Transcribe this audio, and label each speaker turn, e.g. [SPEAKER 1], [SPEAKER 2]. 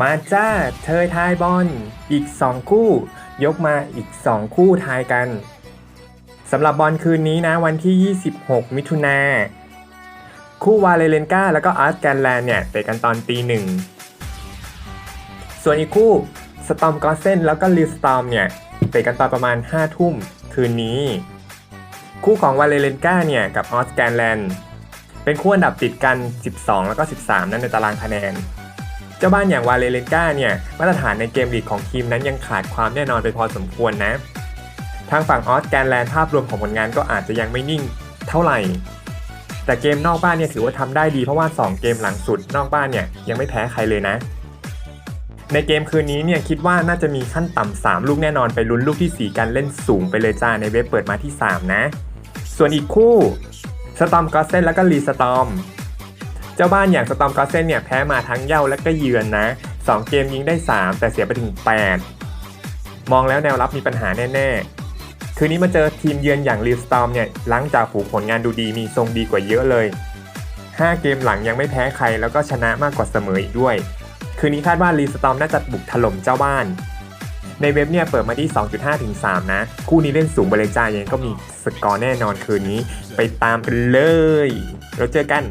[SPEAKER 1] มาจ้า เธอทายบอล อีก 2 คู่ ยกมาอีก 2 คู่ทายกันสำหรับบอลคืนนี้นะวันที่ 26 มิถุนาคู่วาเลเลนกาแล้วก็อาร์ตแกนแลนเนี่ยเตะกันตอนตีหนึ่ง ส่วนอีกคู่สตอมกอเซนแล้วก็ลิสตอมเนี่ยเตะกันตอนประมาณ 5 ทุ่มคืนนี้ คู่ของวาเลเลนกาเนี่ยกับออสแกนแลนเป็นคู่อันดับติดกัน 12 แล้วก็ 13 นั่นในตารางคะแนน เจ้าบ้านอย่างวาเลเลนกาเนี่ยมาตรฐานในเกมลีกของทีมนั้นยังขาดความแน่นอนไปพอสมควรนะ ทางฝั่งออสแกนแลนด์ภาพรวมของผลงานก็อาจจะยังไม่นิ่งเท่าไหร่ แต่เกมนอกบ้านเนี่ยถือว่าทำได้ดีเพราะว่า 2 เกมหลังสุดนอกบ้านเนี่ยยังไม่แพ้ใครเลยนะ ในเกมคืนนี้เนี่ยคิดว่าน่าจะมีขั้นต่ำ3ลูกแน่นอนไปลุ้นลูกที่ 4 กันเล่นสูงไปเลยจ้าในเว็บเปิดมาที่ 3 นะ ส่วนอีกคู่สตอมกอเซนแล้วก็รีสตอม เจ้าบ้านอย่างสตอมกอเซนเนี่ยแพ้มาทั้งเย่าและก็เยือนนะ 2 เกมยิงได้ 3 แต่เสียไปถึง 8 มองแล้วแนวรับมีปัญหาแน่ๆ คืนนี้มาเจอทีมเยือนอย่างรีสตอมเนี่ยหลังจากผูผลงานดูดีมีทรงดีกว่าเยอะเลย 5 เกมหลังยังไม่แพ้ใครแล้วก็ชนะมากกว่าเสมออีกด้วย คืนนี้คาดว่ารีสตอมน่าจะบุกถล่มเจ้าบ้าน ในเว็บเนี่ยเปิดมาที่ 2.5ถึง3นะ คู่นี้เล่นสูงบริจายังไงก็มีสกอร์แน่นอนคืนนี้ ไปตามกันเลย เราเจอกัน